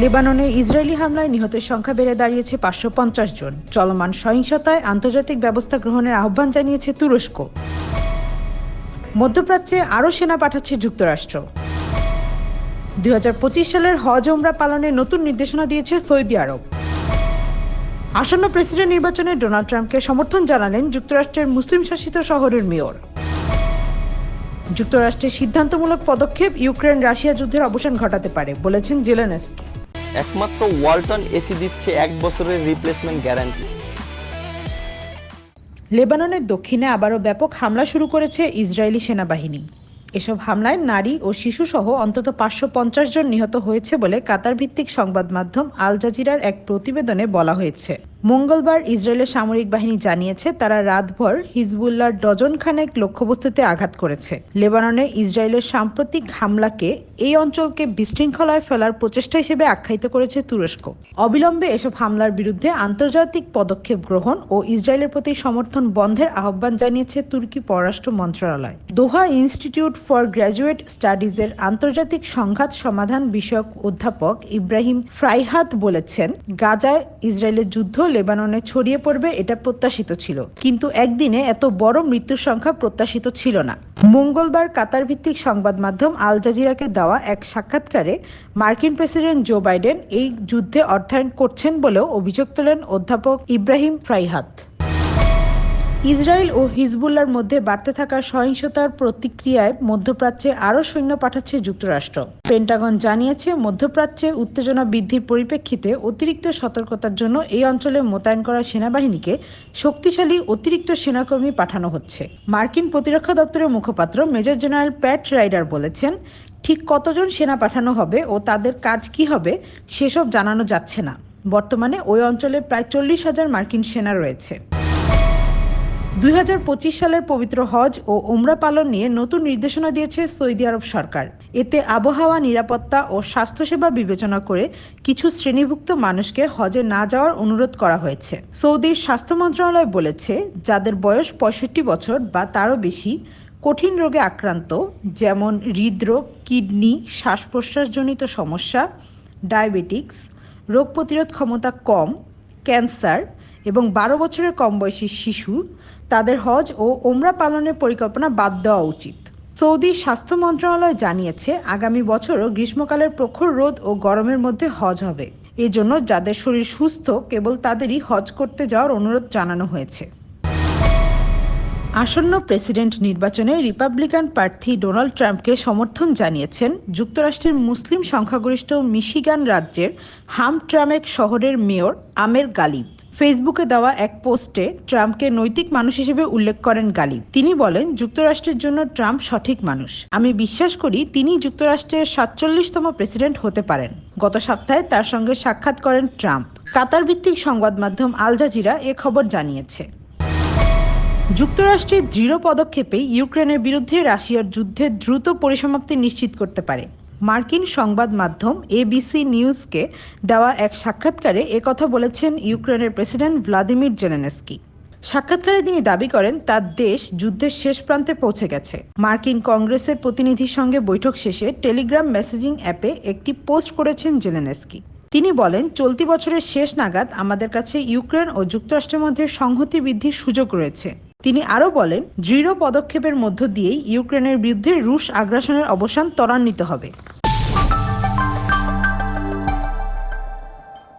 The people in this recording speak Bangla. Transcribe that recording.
লেবাননে ইসরায়েলি হামলায় নিহতের সংখ্যা বেড়ে দাঁড়িয়েছে পাঁচশো পঞ্চাশ জন। চলমান সহিংসতায় আন্তর্জাতিক ব্যবস্থা গ্রহণের আহ্বান জানিয়েছে তুরস্ক। মধ্যপ্রাচ্যে আরও সেনা পাঠাচ্ছে যুক্তরাষ্ট্র। দুই সালের হজ ওমরা পালনের নতুন নির্দেশনা দিয়েছে সৌদি আরব। আসন্ন প্রেসিডেন্ট নির্বাচনে ডোনাল্ড ট্রাম্পকে সমর্থন জানালেন যুক্তরাষ্ট্রের মুসলিম শাসিত শহরের মেয়র। যুক্তরাষ্ট্রের সিদ্ধান্তমূলক পদক্ষেপ ইউক্রেন রাশিয়া যুদ্ধের অবসান ঘটাতে পারে, বলেছেন জেলেনস্কি। একমাত্র ওয়ালটন এসি দিচ্ছে এক বছরের রিপ্লেসমেন্ট গ্যারান্টি লেবাননের দক্ষিণে আবারও ব্যাপক হামলা শুরু করেছে ইসরায়েলি সেনাবাহিনী। এসব হামলায় নারী ও শিশুসহ অন্তত পাঁচশো পঞ্চাশ জন নিহত হয়েছে বলে কাতার ভিত্তিক সংবাদ মাধ্যম আল জাজিরার এক প্রতিবেদনে বলা হয়েছে। মঙ্গলবার ইসরায়েলের সামরিক বাহিনী জানিয়েছে, তারা রাতভর হিজবুল্লাহর ডজন খানেক লক্ষ্যবস্তুতে আঘাত করেছে। লেবাননে ইসরায়েলের সাম্প্রতিক হামলাকে এই অঞ্চলকে বিশৃঙ্খলায় ফেলার প্রচেষ্টা হিসেবে আখ্যায়িত করেছে তুরস্ক। অবিলম্বে এসব হামলার বিরুদ্ধে আন্তর্জাতিক পদক্ষেপ গ্রহণ ও ইসরায়েলের প্রতি সমর্থন বন্ধের আহ্বান জানিয়েছে তুর্কি পররাষ্ট্র মন্ত্রণালয়। দোহা ইনস্টিটিউট ফর গ্র্যাজুয়েট স্টাডিজের আন্তর্জাতিক সংঘাত সমাধান বিষয়ক অধ্যাপক ইব্রাহিম ফ্রাইহাত বলেছেন, গাজায় ইসরায়েলের যুদ্ধ লেবাননে ছড়িয়ে পড়বে এটা প্রত্যাশিত ছিল। কিন্তু একদিনে এত বড় মৃত্যুর সংখ্যা প্রত্যাশিত ছিল না। মঙ্গলবার কাতার ভিত্তিক সংবাদ মাধ্যম আল জাজিরাকে দেওয়া এক সাক্ষাৎকারে মার্কিন প্রেসিডেন্ট জো বাইডেন এই যুদ্ধে অর্থায়ন করছেন বলেও অভিযোগ তোলেন অধ্যাপক ইব্রাহিম ফ্রাইহাত। ইসরায়েল ও হিজবুল্লার মধ্যে বাড়তে থাকা সহিংসতার প্রতিক্রিয়ায় মধ্যপ্রাচ্যে আরও সৈন্য পাঠাচ্ছে যুক্তরাষ্ট্র। পেন্টাগন জানিয়েছে, মধ্যপ্রাচ্যে উত্তেজনা বৃদ্ধির পরিপ্রেক্ষিতে অতিরিক্ত সতর্কতার জন্য এই অঞ্চলে মোতায়েন করা সেনাবাহিনীকে শক্তিশালী অতিরিক্ত সেনাকর্মী পাঠানো হচ্ছে। মার্কিন প্রতিরক্ষা দপ্তরের মুখপাত্র মেজর জেনারেল প্যাট রাইডার বলেছেন, ঠিক কতজন সেনা পাঠানো হবে ও তাদের কাজ কি হবে সেসব জানানো যাচ্ছে না। বর্তমানে ওই অঞ্চলে প্রায় চল্লিশ হাজার মার্কিন সেনা রয়েছে। দুই হাজার পঁচিশ সালের পবিত্র হজ ও ওমরা পালন নিয়ে নতুন নির্দেশনা দিয়েছে সৌদি আরব সরকার। এতে আবহাওয়া, নিরাপত্তা ও স্বাস্থ্যসেবা বিবেচনা করে কিছু শ্রেণীভুক্ত মানুষকে হজে না যাওয়ার অনুরোধ করা হয়েছে। সৌদির স্বাস্থ্য মন্ত্রণালয় বলেছে, যাদের বয়স পঁয়ষট্টি বছর বা তারও বেশি, কঠিন রোগে আক্রান্ত, যেমন হৃদরোগ, কিডনি শ্বাস প্রশ্বাসজনিত সমস্যা, ডায়াবেটিক্স, রোগ প্রতিরোধ ক্ষমতা কম, ক্যান্সার এবং বারো বছরের কম বয়সী শিশু তাদের হজ ও ওমরা পালনের পরিকল্পনা বাদ দেওয়া উচিত। সৌদি স্বাস্থ্য মন্ত্রণালয় জানিয়েছে, আগামী বছরও গ্রীষ্মকালের প্রখর রোদ ও গরমের মধ্যে হজ হবে। এজন্য যাদের শরীর সুস্থ, কেবল তাদেরই হজ করতে যাওয়ার অনুরোধ জানানো হয়েছে। আসন্ন প্রেসিডেন্ট নির্বাচনে রিপাবলিকান প্রার্থী ডোনাল্ড ট্রাম্পকে সমর্থন জানিয়েছেন যুক্তরাষ্ট্রের মুসলিম সংখ্যাগরিষ্ঠ মিশিগান রাজ্যের হামট্রামেক শহরের মেয়র আমের গালিব। ফেসবুকে দেওয়া এক পোস্টে ট্রাম্পকে নৈতিক মানুষ হিসেবে উল্লেখ করেন গালিব তিনি বলেন, যুক্তরাষ্ট্রের জন্য ট্রাম্প সঠিক মানুষ। আমি বিশ্বাস করি তিনি যুক্তরাষ্ট্রের সাতচল্লিশতম প্রেসিডেন্ট হতে পারেন। গত সপ্তাহে তার সঙ্গে সাক্ষাৎ করেন ট্রাম্প। কাতার ভিত্তিক সংবাদ মাধ্যম আল জাজিরা এ খবর জানিয়েছে। যুক্তরাষ্ট্রের দৃঢ় পদক্ষেপে ইউক্রেনের বিরুদ্ধে রাশিয়ার যুদ্ধের দ্রুত পরিসমাপ্তি নিশ্চিত করতে পারে। মার্কিন সংবাদ মাধ্যম এবিসি নিউজকে দেওয়া এক সাক্ষাৎকারে একথা বলেছেন ইউক্রেনের প্রেসিডেন্ট ভ্লাদিমির জেলেনস্কি। সাক্ষাৎকারে তিনি দাবি করেন, তার দেশ যুদ্ধের শেষ প্রান্তে পৌঁছে গেছে। মার্কিন কংগ্রেসের প্রতিনিধির সঙ্গে বৈঠক শেষে টেলিগ্রাম মেসেজিং অ্যাপে একটি পোস্ট করেছেন জেলেনস্কি। তিনি বলেন, চলতি বছরের শেষ নাগাদ আমাদের কাছে ইউক্রেন ও যুক্তরাষ্ট্রের মধ্যে সংহতি বৃদ্ধির সুযোগ রয়েছে। তিনি আরও বলেন দৃঢ় পদক্ষেপের মধ্য দিয়েই ইউক্রেনের বিরুদ্ধে রুশ আগ্রাসনের অবসান ত্বরান্বিত হবে।